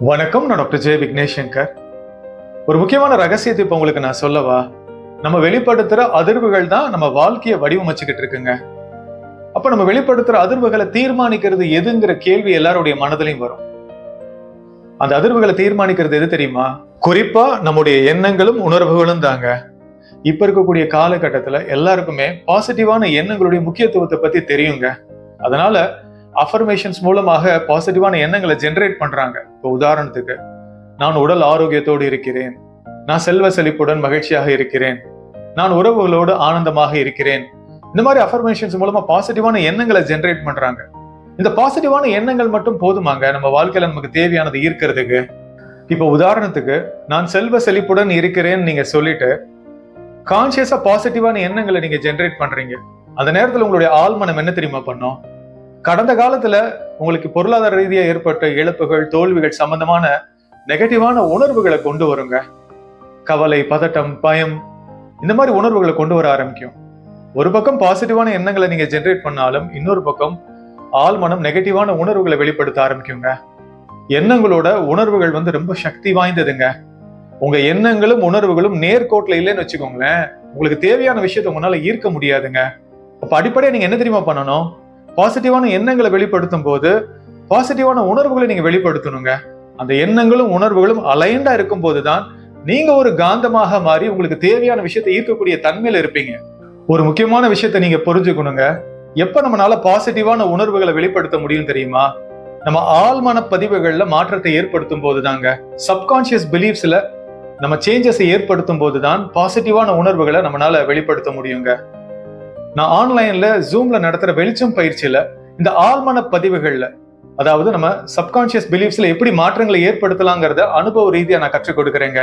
வணக்கம் நான் டாக்டர் ஜெய விக்னேஷ் சங்கர் ஒரு முக்கியமான ரகசியத்தை இப்போ உங்களுக்கு நான் சொல்லவா? நம்ம வெளிப்படுத்துகிற அதிர்வுகள் தான் நம்ம வாழ்க்கையை வடிவமைச்சுக்கிட்டு இருக்குங்க. அப்போ நம்ம வெளிப்படுத்துகிற அதிர்வுகளை தீர்மானிக்கிறது எதுங்கிற கேள்வி எல்லாருடைய மனதிலையும் வரும். அந்த அதிர்வுகளை தீர்மானிக்கிறது எது தெரியுமா? குறிப்பா நம்முடைய எண்ணங்களும் உணர்வுகளும் தாங்க. இப்ப இருக்கக்கூடிய காலகட்டத்துல எல்லாருக்குமே பாசிட்டிவான எண்ணங்களுடைய முக்கியத்துவத்தை பத்தி தெரியுங்க. அதனால அஃபர்மேஷன்ஸ் மூலமாக பாசிட்டிவான எண்ணங்களை ஜென்ரேட் பண்றாங்க. இப்போ உதாரணத்துக்கு நான் உடல் ஆரோக்கியத்தோடு இருக்கிறேன். நான் செல்வ செழிப்புடன் மகிழ்ச்சியாக இருக்கிறேன். நான் உறவுகளோடு ஆனந்தமாக இருக்கிறேன். இந்த மாதிரி அஃபர்மேஷன்ஸ் மூலமா பாசிட்டிவான எண்ணங்களை ஜென்ரேட் பண்றாங்க. இந்த பாசிட்டிவான எண்ணங்கள் மட்டும் போதுமாங்க. நம்ம வாழ்க்கையில நமக்கு தேவையானது ஈர்க்கிறதுக்கு. இப்போ உதாரணத்துக்கு நான் செல்வ செழிப்புடன் இருக்கிறேன்னு நீங்க சொல்லிட்டு கான்சியஸா பாசிட்டிவான எண்ணங்களை நீங்க ஜென்ரேட் பண்றீங்க. அந்த நேரத்துல உங்களுடைய ஆழ்மனம் என்ன தெரியுமா பண்ணும்? கடந்த காலத்துல உங்களுக்கு பொருளாதார ரீதியா ஏற்பட்ட இழப்புகள் தோல்விகள் சம்பந்தமான நெகட்டிவான உணர்வுகளை கொண்டு வருங்க. கவலை பதட்டம் பயம் இந்த மாதிரி உணர்வுகளை கொண்டு வர ஆரம்பிக்கும். ஒரு பக்கம் பாசிட்டிவான எண்ணங்களை நீங்க ஜென்ரேட் பண்ணாலும் இன்னொரு பக்கம் ஆழ்மனம் நெகட்டிவான உணர்வுகளை வெளிப்படுத்த ஆரம்பிக்குங்க. எண்ணங்களோட உணர்வுகள் வந்து ரொம்ப சக்தி வாய்ந்ததுங்க. உங்க எண்ணங்களும் உணர்வுகளும் நேர்கோட்டில் இல்லைன்னு வச்சுக்கோங்களேன் உங்களுக்கு தேவையான விஷயத்த உங்களால ஈர்க்க முடியாதுங்க. அப்ப அடிப்படையா நீங்க என்ன தெரியுமா பண்ணணும்? பாசிட்டிவான எண்ணங்களை வெளிப்படுத்தும் போது பாசிட்டிவான உணர்வுகளை நீங்க வெளிப்படுத்தணுங்க. அந்த எண்ணங்களும் உணர்வுகளும் அலைண்டா இருக்கும் போதுதான் நீங்க ஒரு காந்தமாக மாறி உங்களுக்கு தேவையான விஷயத்தை ஈர்க்கக்கூடிய தன்மையில இருப்பீங்க. ஒரு முக்கியமான விஷயத்தை நீங்க புரிஞ்சுக்கணுங்க. எப்ப நம்மளால பாசிட்டிவான உணர்வுகளை வெளிப்படுத்த முடியும் தெரியுமா? நம்ம ஆழ்மன பதிவுகள்ல மாற்றத்தை ஏற்படுத்தும் போதுதாங்க சப்கான்சியஸ் பிலீஃப்ஸ்ல நம்ம சேஞ்சஸை ஏற்படுத்தும் போதுதான் பாசிட்டிவான உணர்வுகளை நம்மளால வெளிப்படுத்த முடியுங்க. நான் ஆன்லைன்ல ஜூம்ல நடத்துற வெளிச்சம் பயிற்சியில இந்த ஆழ்மன பதிவுகள்ல அதாவது நம்ம சப்கான்சியஸ் பிலீஃப்ஸ்ல எப்படி மாற்றங்களை ஏற்படுத்தலாங்கிறத அனுபவ ரீதியா நான் கற்றுக் கொடுக்குறேங்க.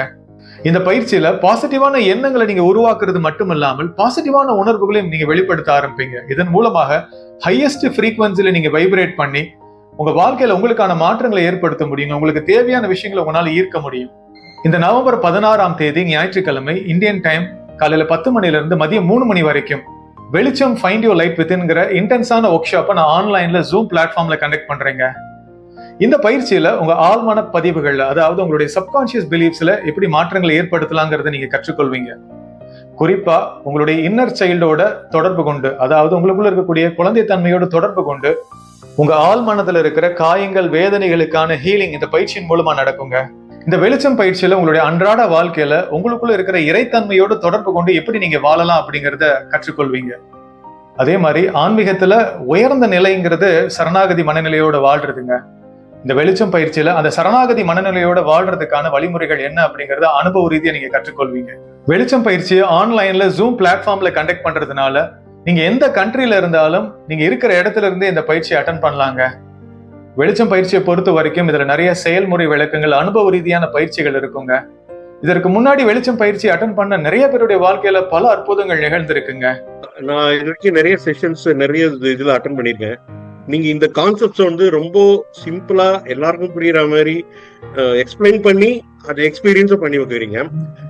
இந்த பயிற்சியில பாசிட்டிவான எண்ணங்களை நீங்க உருவாக்குறது மட்டும் இல்லாமல் பாசிட்டிவான உணர்வுகளையும் நீங்க வெளிப்படுத்த ஆரம்பிப்பீங்க. இதன் மூலமாக ஹையஸ்ட் ஃப்ரீக்வன்சில நீங்க வைப்ரேட் பண்ணி உங்க வாழ்க்கையில உங்களுக்கான மாற்றங்களை ஏற்படுத்த முடியுங்க. உங்களுக்கு தேவையான விஷயங்களை உங்களால ஈர்க்க முடியும். இந்த நவம்பர் பதினாறாம் தேதி ஞாயிற்றுக்கிழமை இந்தியன் டைம் காலையில பத்து மணில இருந்து மதியம் மூணு மணி வரைக்கும். வெளிச்சம் ஃபைண்ட் யூ லைட் வித்ங்கிற இன்டென்ஸான ஒர்க் ஷாப்பை நான் ஆன்லைனில் ஜூம் பிளாட்ஃபார்மில் கண்டக்ட் பண்ணுறேங்க இந்த பயிற்சியில் உங்கள் ஆழ்மான பதிவுகளில் அதாவது உங்களுடைய சப்கான்ஷியஸ் பிலீஃப்ஸில் எப்படி மாற்றங்களை ஏற்படுத்தலாங்கிறத நீங்கள் கற்றுக்கொள்வீங்க. குறிப்பாக உங்களுடைய இன்னர் சைல்டோட தொடர்பு கொண்டு அதாவது உங்களுக்குள்ள இருக்கக்கூடிய குழந்தைத்தன்மையோட தொடர்பு கொண்டு உங்கள் ஆழ்மனத்துல இருக்கிற காயங்கள் வேதனைகளுக்கான ஹீலிங் இந்த பயிற்சியின் மூலமாக நடக்குங்க. இந்த வெளிச்சம் பயிற்சியில உங்களுடைய அன்றாட வாழ்க்கையில உங்களுக்குள்ள இருக்கிற இறைத்தன்மையோடு தொடர்பு கொண்டு எப்படி நீங்க வாழலாம் அப்படிங்கிறத கற்றுக்கொள்வீங்க. அதே மாதிரி ஆன்மீகத்துல உயர்ந்த நிலைங்கிறது சரணாகதி மனநிலையோட வாழ்றதுங்க. இந்த வெளிச்சம் பயிற்சியில அந்த சரணாகதி மனநிலையோட வாழ்றதுக்கான வழிமுறைகள் என்ன அப்படிங்கறத அனுபவ ரீதியா நீங்க கற்றுக்கொள்வீங்க. வெளிச்சம் பயிற்சியை ஆன்லைன்ல ஜூம் பிளாட்ஃபார்ம்ல கண்டக்ட் பண்றதுனால நீங்க எந்த கண்ட்ரில இருந்தாலும் நீங்க இருக்கிற இடத்துல இருந்தே இந்த பயிற்சியை அட்டன் பண்ணலாங்க. வெளிச்சம் பயிற்சியை பொறுத்த வரைக்கும் இதுல நிறைய செயல்முறை விளக்கங்கள் அனுபவ ரீதியான பயிற்சிகள் இருக்குங்க. இதற்கு முன்னாடி வெளிச்சம் பயிற்சி அட்டன் பண்ண நிறைய பேருடைய வாழ்க்கையில பல அற்புதங்கள் நிகழ்ந்திருக்குங்க. நான் இது வரைக்கும் நிறைய செஷன்ஸ் நிறைய இது- இதுல அட்டன் பண்ணியிருக்கேன். நீங்க இந்த கான்செப்ட்ஸ் வந்து ரொம்ப சிம்பிளா எல்லாருக்கும் புரியுற மாதிரி எக்ஸ்பிளைன் பண்ணி அதை எக்ஸ்பீரியன்ஸும் பண்ணி வைக்கிறீங்க.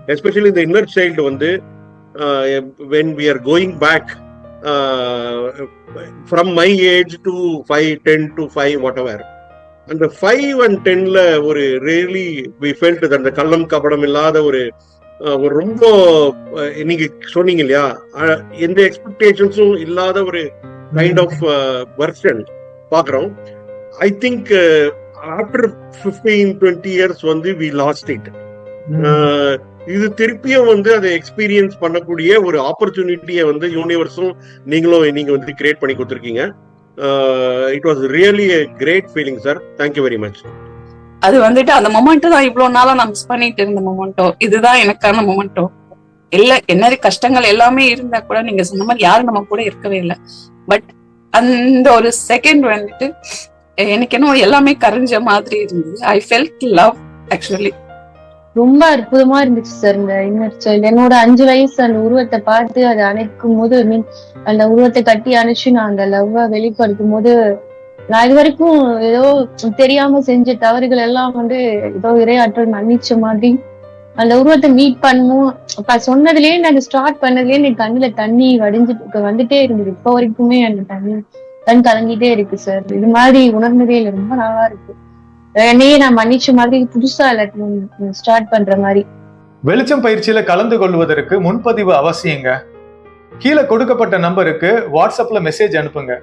எஸ்பெஷலி இந்த இன்னர் சைல்டு வந்து when we are going back from my age to five ten to five whatever அந்த ஃபைவ் அண்ட் டென்ல ஒரு ரியலி வி ஃபெல்ட் அந்த கள்ளம் கபடம் இல்லாத ஒரு ஒரு ரொம்ப அஹ், நீங்க சொன்னீங்க இல்லையா? எந்த எக்ஸ்பெக்டேஷன்ஸும் இல்லாத ஒரு கைண்ட் ஆஃப் வெர்ஷன் பாக்குறோம் I think after fifteen twenty years வந்து வி லாஸ்ட் இட் இது திருப்பியும் வந்து அதை எக்ஸ்பீரியன்ஸ் பண்ணக்கூடிய ஒரு ஆப்பர்ச்சுனிட்டியை வந்து யூனிவர்ஸும் நீங்களும் நீங்க வந்து கிரியேட் பண்ணி கொடுத்துருக்கீங்க. It was really great feeling sir thank you very much அது வந்துட்டு அந்த மொமெண்ட் தான் இவ்வளவு நாளா நான் மிஸ் பண்ணிட்டு இருந்த மொமெண்டோ இதுதான் எனக்கான மொமெண்டோ இல்ல என்ன கஷ்டங்கள் எல்லாமே இருந்தா கூட நீங்க சொன்ன மாதிரி யாரும் நம்ம கூட இருக்கவே இல்லை. பட் அந்த ஒரு செகண்ட் வந்துட்டு எனக்கு என்ன எல்லாமே கரைஞ்ச மாதிரி இருந்தது. ஐ ஃபெல்ட் லவ் ஆக்சுவலி ரொம்ப அற்புதமா இருந்துச்சு சார் இந்த இன்னர் சைல்டு என்னோட அஞ்சு வயசு அந்த உருவத்தை பார்த்து அதை அணைக்கும் போது மீன் அந்த உருவத்தை கட்டி அணைச்சு நான் அந்த லவ்வ வெளிப்படுத்தும் போது நான் இது வரைக்கும் ஏதோ தெரியாம செஞ்ச தவறுகள் எல்லாம் வந்து ஏதோ இரையாற்றல் மன்னிச்ச மாதிரி அந்த உருவத்தை மீட் பண்ணும். அப்ப சொன்னதுலயே நாங்க ஸ்டார்ட் பண்ணதுலயே நீ கண்ணுல தண்ணி வடிஞ்சிட்டு வந்துட்டே இருந்தது. இப்ப வரைக்குமே அந்த தண்ணி கண் கலங்கிட்டே இருக்கு சார் இது மாதிரி உணர்ந்ததே இல்லை. ரொம்ப நல்லா இருக்கு. என்னையே நான் மன்னிச்ச மாதிரி புதுசா எல்லாத்தையும் ஸ்டார்ட் பண்ற மாதிரி. வெளிச்சம் பயிற்சியில கலந்து கொள்வதற்கு முன்பதிவு அவசியங்க. கீழே கொடுக்கப்பட்ட நம்பருக்கு வாட்ஸ்அப்ல மெசேஜ் அனுப்புங்க.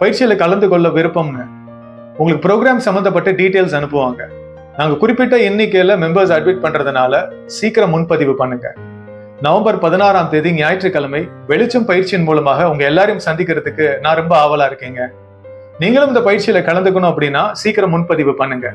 பயிற்சியில கலந்து கொள்ள விருப்பம்னு. உங்களுக்கு ப்ரோக்ராம் சம்மந்தப்பட்ட டீட்டெயில்ஸ் அனுப்புவாங்க. நாங்கள் குறிப்பிட்ட எண்ணிக்கையில் மெம்பர்ஸ் அட்மிட் பண்ணுறதுனால சீக்கிரம் முன்பதிவு பண்ணுங்க. நவம்பர் பதினாறாம் தேதி ஞாயிற்றுக்கிழமை வெளிச்சம் பயிற்சியின் மூலமாக உங்கள் எல்லாரையும் சந்திக்கிறதுக்கு நான் ரொம்ப ஆவலாக இருக்கேங்க. நீங்களும் இந்த பயிற்சியில கலந்துக்கணும் அப்படின்னா சீக்கிரம் முன்பதிவு பண்ணுங்க.